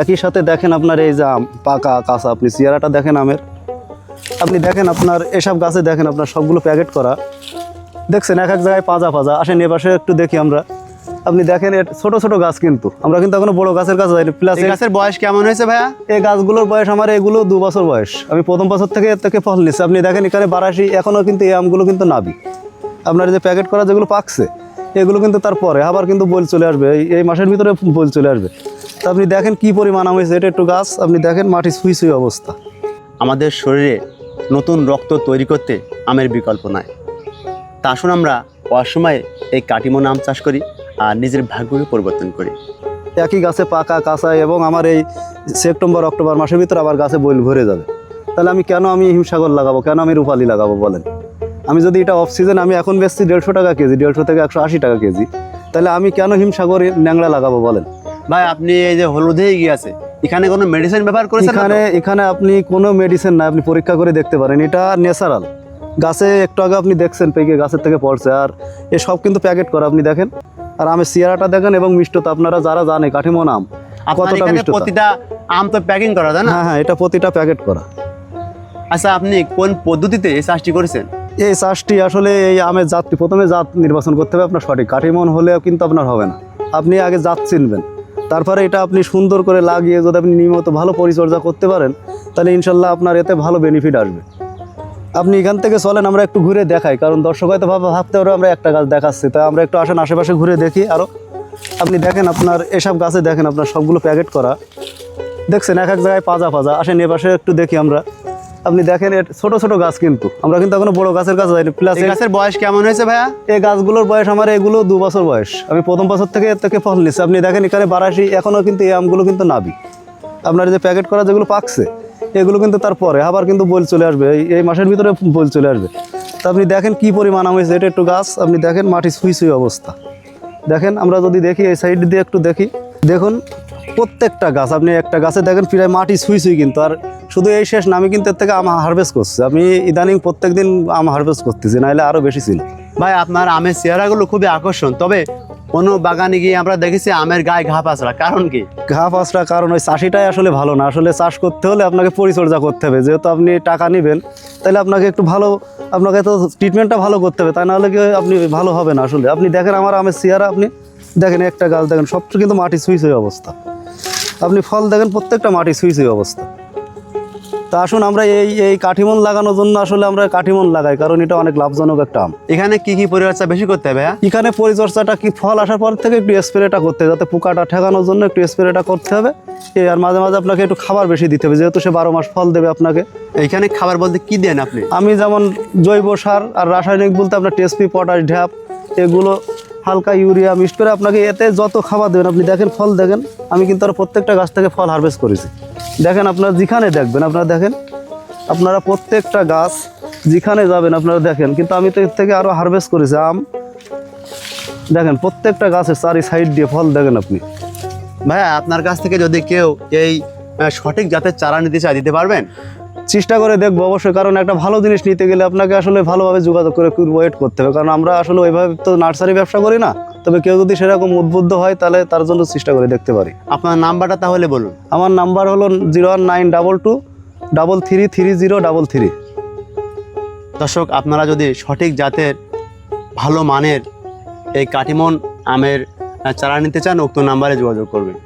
একই সাথে দেখেন আপনার এই যে আম পাকা কাঁচা আপনি চেয়ারাটা দেখেন আমের। আপনি দেখেন আপনার এসব গাছে দেখেন আপনার সবগুলো প্যাকেট করা। দেখছেন এক এক জায়গায় পাজা পাজা আসেন এ পাশে একটু দেখি আমরা। আপনি দেখেন এর ছোট ছোট গাছ কিন্তু। আমরা কিন্তু এখনও বড় গাছের কাছে যাইনি প্লাস গাছের বয়স কেমন হয়েছে ভাইয়া? এই গাছগুলোর বয়স আমার এগুলো দু বছর বয়স। আমি প্রথম বছর থেকে এর থেকে ফল নিচ্ছি। আপনি দেখেন এখানে বারাসি এখনও কিন্তু এই আমগুলো কিন্তু নাবি। আপনার যে প্যাকেট করা যেগুলো পাকছে। এগুলো কিন্তু তারপরে আবার কিন্তু বল চলে আসবে। এই এই মাসের ভিতরে বল চলে আসবে। তা আপনি দেখেন কি পরিমাণ আম হয়েছে। এটা একটু গাছ আপনি দেখেন মাটি সুই সুই অবস্থা। আমাদের শরীরে নতুন রক্ত তৈরি করতে আমের বিকল্প নাই। তা আসুন আমরা অসময়ে এই কাটিমন আম চাষ করি আর নিজের ভাগ্যকে পরিবর্তন করি। একই গাছে পাকা কাঁচা এবং আমার এই সেপ্টেম্বর অক্টোবর মাসের ভিতরে আবার গাছে বইল ভরে যাবে। তাহলে আমি কেন আমি হিমসাগর লাগাবো? কেন আমি রূপালি লাগাবো বলেন? আমি যদি এটা অফ সিজন আমি এখন বেচছি দেড়শো টাকা কেজি দেড়শো থেকে একশো আশি টাকা কেজি। তাহলে আমি কেন হিমসাগর ন্যাংরা লাগাবো বলেন? ভাই আপনি এই যে হলুদে গিয়েছে এখানে কোনো মেডিসিন ব্যবহার করেছেন এখানে এখানে আপনি কোনো মেডিসিন না আপনি পরীক্ষা করে দেখতে পারেন। এটা ন্যাচারাল গাছে একটু আগে আপনি দেখছেন পেকে গাছের থেকে পড়ছে। আর এ সব কিন্তু প্যাকেট করা আপনি দেখেন। আর আমের সিয়ারাটা দেখেন এবং মিষ্টতা আপনারা যারা জানে কাঠিমন আম কতটা মিষ্টতা। প্রতিটা আম তো প্যাকিং করা তাই না? হ্যাঁ হ্যাঁ এটা প্রতিটা প্যাকেট করা। আচ্ছা আপনি কোন পদ্ধতিতে এই চাষটি করেছেন? এই চাষটি আসলে এই আমের জাতটি, প্রথমে জাত নির্বাচন করতে হবে আপনার সঠিক। কাঠিমন হলেও কিন্তু আপনার হবে না। আপনি আগে জাত চিনবেন। তারপরে এটা আপনি সুন্দর করে লাগিয়ে যদি আপনি নিয়মিত ভালো পরিচর্যা করতে পারেন, তাহলে ইনশাল্লাহ আপনার এতে ভালো বেনিফিট আসবে। আপনি এখান থেকে চলেন, আমরা একটু ঘুরে দেখাই। কারণ দর্শক হয়তো ভাব- ভাবতে পারে, আমরা একটা গাছ দেখাচ্ছি। তাই আমরা একটু আসেন আশেপাশে ঘুরে দেখি। আরও আপনি দেখেন আপনার, এসব গাছে দেখেন আপনার সবগুলো প্যাকেট করা। দেখছেন, এক এক জায়গায় পাজা পাজা। আসেন এ পাশে একটু দেখি আমরা। আপনি দেখেন এর ছোট ছোট গাছ কিন্তু। আমরা কিন্তু এখনও বড় গাছের কাছে যাইনি। প্লাস এই গাছের বয়স কেমন হয়েছে ভাইয়া? এই গাছগুলোর বয়স আমার এগুলো দু বছর বয়স। আমি প্রথম বছর থেকে এর থেকে ফল নিচ্ছি আপনি দেখেন এখানে বারাসি এখনও কিন্তু এই আমগুলো কিন্তু নাবি। আপনার যে প্যাকেট করা যেগুলো পাকছে এগুলো কিন্তু তারপরে আবার কিন্তু বল চলে আসবে। এই এই মাসের ভিতরে বল চলে আসবে। তা আপনি দেখেন কি পরিমাণ আম হয়েছে এটা একটু গাছ। আপনি দেখেন মাটি সুই সুই অবস্থা। দেখেন আমরা যদি দেখি এই সাইড দিয়ে একটু দেখি। দেখুন প্রত্যেকটা গাছ আপনি একটা গাছে দেখেন প্রায় মাটি সুই সুই কিন্তু আর শুধু এই শেষ না আমি কিন্তু এর থেকে আম হারভেস্ট করছি। আমি ইদানিং প্রত্যেক দিন আম হারভেস্ট করতেছি নাহলে আরও বেশি ছিল। ভাই আপনার আমের চেহারাগুলো খুবই আকর্ষণ তবে কোনো বাগানে গিয়ে আমরা দেখেছি আমের গায়ে ঘা পাচড়া কারণ কি? ঘা পাঁচটা কারণ ওই চাষিটাই আসলে ভালো না আসলে চাষ করতে হলে আপনাকে পরিচর্যা করতে হবে যেহেতু আপনি টাকা নেবেন তাহলে আপনাকে একটু ভালো আপনাকে তো ট্রিটমেন্টটা ভালো করতে হবে তাই নাহলে কি আপনি ভালো হবে না আসলে। আপনি দেখেন আমার আমের চেহারা আপনি দেখেন একটা গাছ দেখেন সবচেয়ে কিন্তু মাটি ছুঁই ছুঁই অবস্থা। আপনি ফল দেখেন প্রত্যেকটা মাটি সুই সুই অবস্থা। তা আসুন আমরা এই এই কাঠিমন লাগানোর জন্য আসলে আমরা কাঠিমন লাগাই কারণ এটা অনেক লাভজনক একটা আম। এখানে কি কি পরিচর্যা বেশি করতে হবে ভাইয়া এখানে পরিচর্যাটা কি ফল আসার পর থেকে একটু স্প্রেটা করতে হবে যাতে পোকাটা ঠেকানোর জন্য একটু স্প্রেটা করতে হবে। এই আর মাঝে মাঝে আপনাকে একটু খাবার বেশি দিতে হবে যেহেতু সে বারো মাস ফল দেবে আপনাকে। এইখানে খাবার বলতে কি দেন আপনি? আমি যেমন জৈব সার আর রাসায়নিক বলতে আপনার টেসপি পটাশ ঢ্যাপ এগুলো হালকা ইউরিয়া মিক্সড করে আপনাকে এতে যত খাবার দেবেন, আপনি দেখেন ফল দেখেন, আমি কিন্তু আর প্রত্যেকটা গাছ থেকে ফল হারভেস্ট করেছি। দেখেন আপনারা যেখানে দেখবেন, আপনারা দেখেন, আপনারা প্রত্যেকটা গাছ যেখানে যাবেন, আপনারা দেখেন, কিন্তু আমি তো এর থেকে আরও হারভেস্ট করেছি, আম। দেখেন প্রত্যেকটা গাছের চারি সাইড দিয়ে ফল দেখেন আপনি। ভাইয়া, আপনার কাছ থেকে যদি কেউ এই সঠিক জাতের চারা নিতে চায়, দিতে পারবেন? চেষ্টা করে দেখব অবশ্যই কারণ একটা ভালো জিনিস নিতে গেলে আপনাকে আসলে ভালোভাবে যোগাযোগ করে ওয়েট করতে হবে। কারণ আমরা আসলে ওইভাবে তো নার্সারি ব্যবসা করি না তবে কেউ যদি সেরকম উদ্বুদ্ধ হয় তাহলে তার জন্য চেষ্টা করে দেখতে পারি। আপনার নাম্বারটা তাহলে বলুন। আমার নাম্বার হলো zero one nine double two double three three zero double three দর্শক আপনারা যদি সঠিক জাতের ভালো মানের এই কাটিমন আমের চারা নিতে চান উক্ত নাম্বারে যোগাযোগ করবেন।